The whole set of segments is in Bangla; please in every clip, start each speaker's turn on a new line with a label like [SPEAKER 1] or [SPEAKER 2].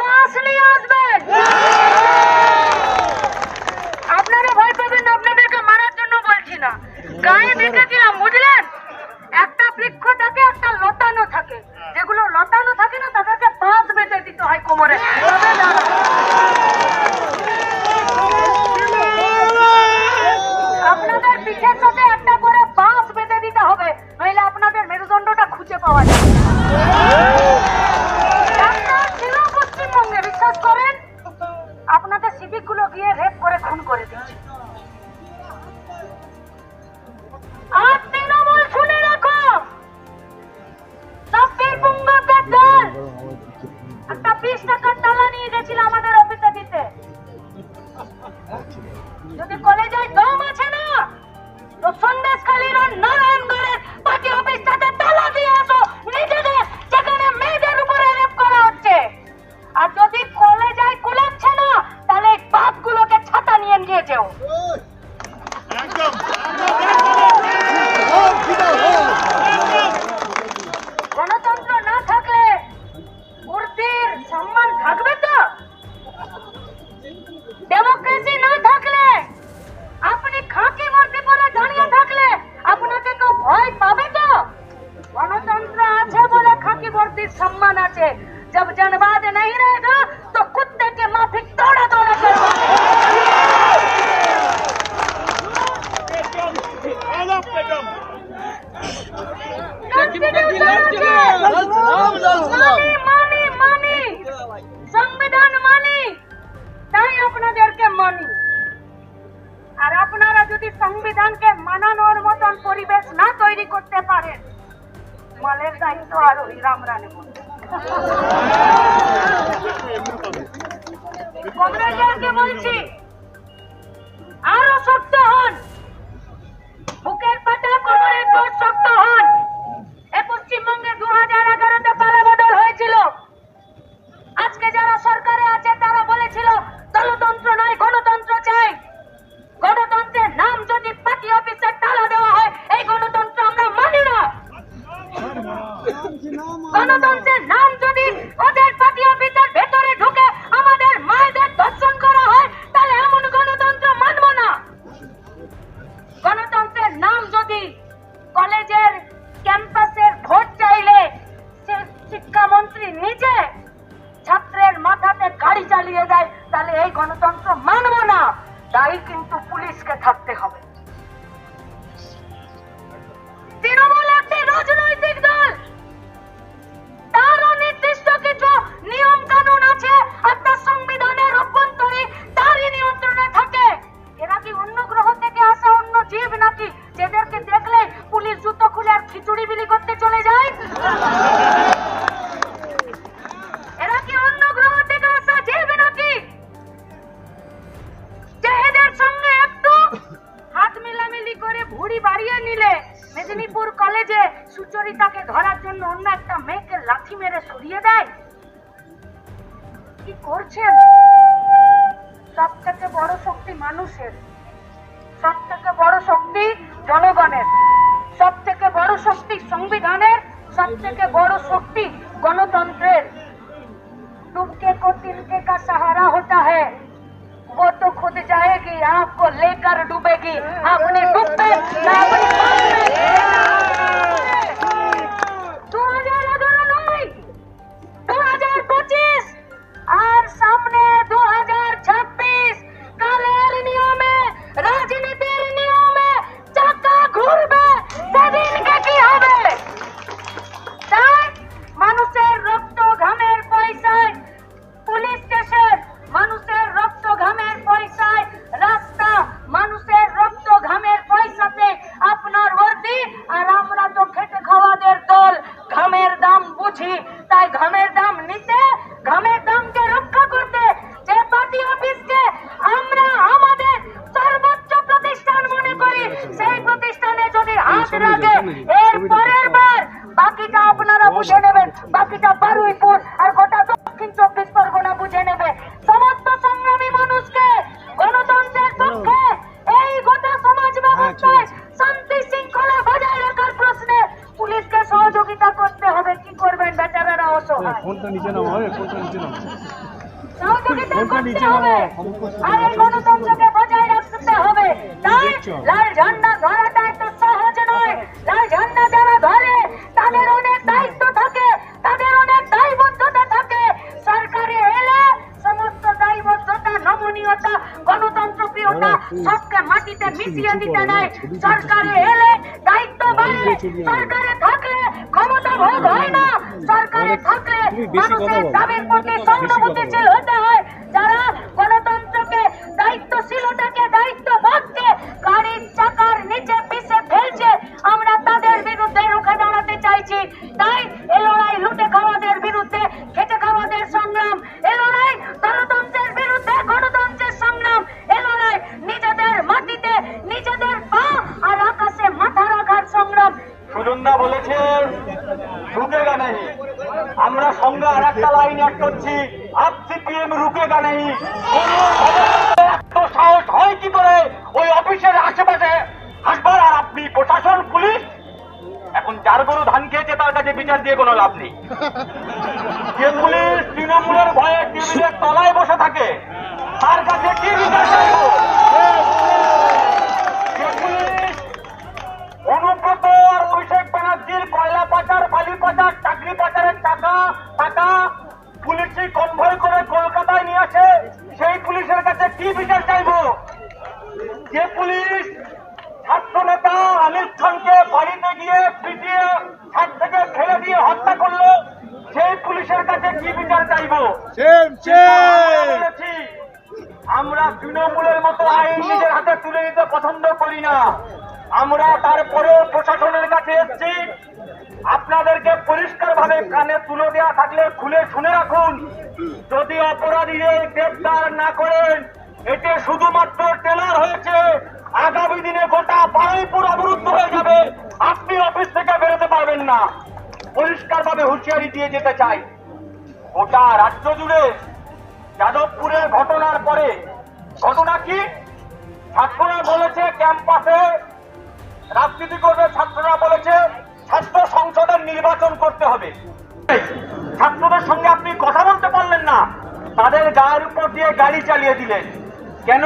[SPEAKER 1] বাস নিয়ে আসবেন। আপনারা ভয় পাবেন না মারার জন্য বলছি না। গায়ে দেখেছিলাম বুঝলেন? একটা বৃক্ষ থাকে, একটা লতানো থাকে। যেগুলো লতানো থাকে না তাদেরকে বাঁশ বেঁধে দিতে হয় কোমরে তবে দাঁড়ায়। আপনাদের পিঠের সাথে একটা করে বাঁশ বেঁধে দিতে হবে নইলে আপনাদের মেরুদণ্ডটা খুঁজে পাওয়া যাবে না। একটা ছিল পশ্চিমবঙ্গে বিশ্বাস করেন আপনাদের সিভিকগুলো গিয়ে রেপ করে খুন করে দিচ্ছে। আর তৃণমূল শুনে গেছিল আমাদের দিতে। যদি কলেজে সংবিধান মানি তাই আপনাদেরকে মানি আর আপনারা যদি সংবিধানকে মানানোর মতন পরিবেশ না তৈরি করতে পারেন মালের দায়িত্ব আর ওই রামরা নেব কংগ্রেসদেরকে বলছি? আরও শক্ত হন। এই গণতন্ত্র মানব না তাই কিন্তু মেদিনীপুর কলেজে সুচরিতাকে ধরার জন্য অন্য একটা মেয়েকে লাথি মেরে সরিয়ে দেয়? কি করছেন? সব থেকে বড় শক্তি মানুষের। সব থেকে বড় শক্তি জনগণের। সব থেকে বড় শক্তি সংবিধানের। সব থেকে বড় শক্তি গণতন্ত্রের। তুমকে কো তিনকে কা সাহারা হতা হ্যায় वो तो खुद जाएगी आपको लेकर डूबेगी। अपने डूबे তাই ঘামের দাম নিতে ঘামের দামকে রক্ষা করতে যে পার্টি অফিসকে আমরা আমাদের সর্বোচ্চ প্রতিষ্ঠান মনে করি সেই প্রতিষ্ঠানে যদি হাত রাখে এর পরের বার বাকিটা আপনারা বুঝে নেবেন বাকিটা বারুইপুর আর গোটা দক্ষিণ চব্বিশ আর এই গণতন্ত্রকে বজায় রাখতে হবে। তাই লাল ঝান্ডা ধরাটা এত সহজ নয়। লাল ঝান্ডা যারা ধরে তাদের অনেক দায়িত্ব থাকে তাদের অনেক দায়বদ্ধতা থাকে। সরকারে এলে সমস্ত দায়বদ্ধতা নমনীয়তা গণতন্ত্র প্রিয়তা সবকে মাটিতে মিশিয়ে দিতে নেয় সরকারে এলে দায়িত্ব বাড়ে। সরকারে থাকলে ক্ষমতা ভোগ হয় না। সরকারে থাকলে মানুষের দাবির প্রতি
[SPEAKER 2] বলো।
[SPEAKER 1] হতে হয়। যারা গণতন্ত্রকে দায়িত্বশীলতাকে দায়িত্ববোধকে গাড়ির চাকার নিচে পিষে ফেলছে, আমরা তাদের বিরুদ্ধে রুখে দাঁড়াতে চাইছি। তাই এ লড়াই লুটে খাওয়াদের বিরুদ্ধে, খেটে খাওয়াদের সংগ্রাম। এ লড়াই গণতন্ত্রের বিরুদ্ধে, গণতন্ত্রের সংগ্রাম। এ লড়াই নিজেদের মাটিতে, নিজেদের পা আর আকাশে মাথা রাখার সংগ্রাম।
[SPEAKER 3] সুজনদা বলেছে রুকেগা নেই আমরা সঙ্গে আর একটা লাইন অ্যাড করছি। সিপিএম রুকেগা নেই। এত সাহস হয় কি করে ওই অফিসের আশেপাশে? হাসবার আর আপনি প্রশাসন, পুলিশ? এখন যার গরু ধান খেয়েছে, তার কাছে বিচার দিয়ে কোনো লাভ নেই। যে পুলিশ তৃণমূলের ভয়ে টেবিলের তলায় বসে থাকে, তার কাছে কি বিচার চাইব? অনুব্রত আর অভিষেক ব্যানার্জির চাইব আমরা তৃণমূলের মতো আইন নিজের হাতে তুলে নিতে পছন্দ করি না। আমরা তারপরেও প্রশাসনের কাছে এসেছি। আপনাদেরকে পরিষ্কার ভাবে কানে তুলে দেওয়া থাকলে খুলে শুনে রাখুন। যদি অপরাধীদের গ্রেপ্তার না করেন এতে শুধুমাত্র টেলার হয়েছে। আগামী দিনে গোটা বারুইপুর অবরুদ্ধ হয়ে যাবে। আপনি অফিস থেকে বেরোতে পারবেন না। পরিষ্কার ভাবে হুঁশিয়ারি দিয়ে যেতে চাই। গোটা রাজ্য জুড়ে যাদবপুরের ঘটনার পরে ঘটনা কি? ছাত্ররা বলেছে, ক্যাম্পাসে রাজনীতি করবে, ছাত্ররা বলেছে ছাত্র সংসদের নির্বাচন করতে হবে। ছাত্রদের সঙ্গে আপনি কথা বলতে পারলেন না। তাদের গায়ের উপর দিয়ে গাড়ি চালিয়ে দিলেন। কেন?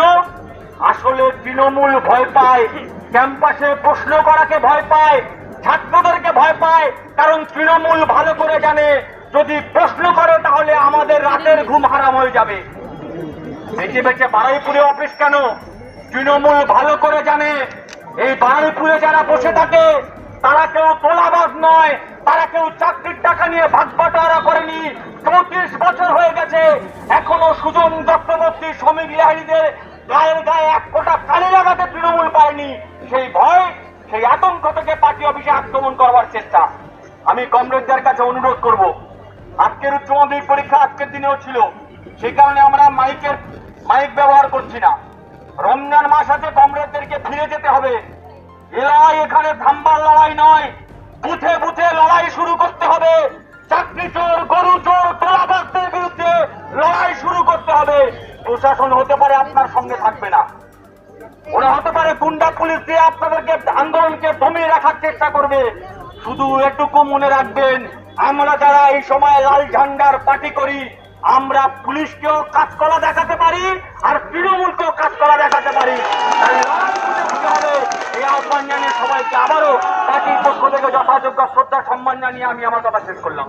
[SPEAKER 3] আসলে তৃণমূল ভয় পায়। ক্যাম্পাসে প্রশ্ন করাকে ভয় পায়, ছাত্রদেরকে ভয় পায়, কারণ তৃণমূল ভালো করে জানে যদি প্রশ্ন করে, তাহলে আমাদের রাতের ঘুম হারাম হয়ে যাবে। বেঁচে বেঁচে বারুইপুরে অফিস কেন? তৃণমূল ভালো করে জানে। এই বারুইপুরে যারা বসে থাকে, তারা কেউ তোলাবাজ নয়, তারা কেউ চাকরির টাকা নিয়ে ভাগ বাটোয়ারা করেনি। চৌত্রিশ বছর হয়ে গেছে, এখনও সুজন চক্রবর্তী শ্রমিক লিহারিদের গায়ের গায়ে এক ফোঁটা কালি লাগাতে তৃণমূল পায়নি সেই ভয়, সেই আতঙ্ক থেকে পার্টি অফিসে আক্রমণ করবার চেষ্টা। আমি কমরেডদের কাছে অনুরোধ করব আজকের উচ্চ মাধ্যমিক পরীক্ষা আজকের দিনেও ছিল। সেই কারণে আমরা মাইকের, মাইক ব্যবহার করছি না। রমজান মাস আছে কমরেডদেরকে ফিরে যেতে হবে। লড়াই এখানে থাম্বার লড়াই নয়। বুথে বুথে লড়াই শুরু করতে হবে। চাকরি চোর, গরু চোর তোলাবাসদের বিরুদ্ধে লড়াই শুরু করতে হবে। প্রশাসন হতে পারে আপনার সঙ্গে থাকবে না। ওরা হতে পারে গুন্ডা পুলিশ দিয়ে আপনাদেরকে আন্দোলনকে দমিয়ে রাখার চেষ্টা করবে। শুধু এটুকু মনে রাখবেন আমরা যারা এই সময় লাল ঝান্ডার পার্টি করি, আমরা পুলিশকেও কাজকলা দেখাতে পারি আর তৃণমূলকেও কাজকলা দেখাতে পারি। এই আহ্বান জানিয়ে সবাইকে আবারও পার্টির পক্ষ থেকে যথাযোগ্য শ্রদ্ধা, সম্মান জানিয়ে আমি আমার কথা শেষ করলাম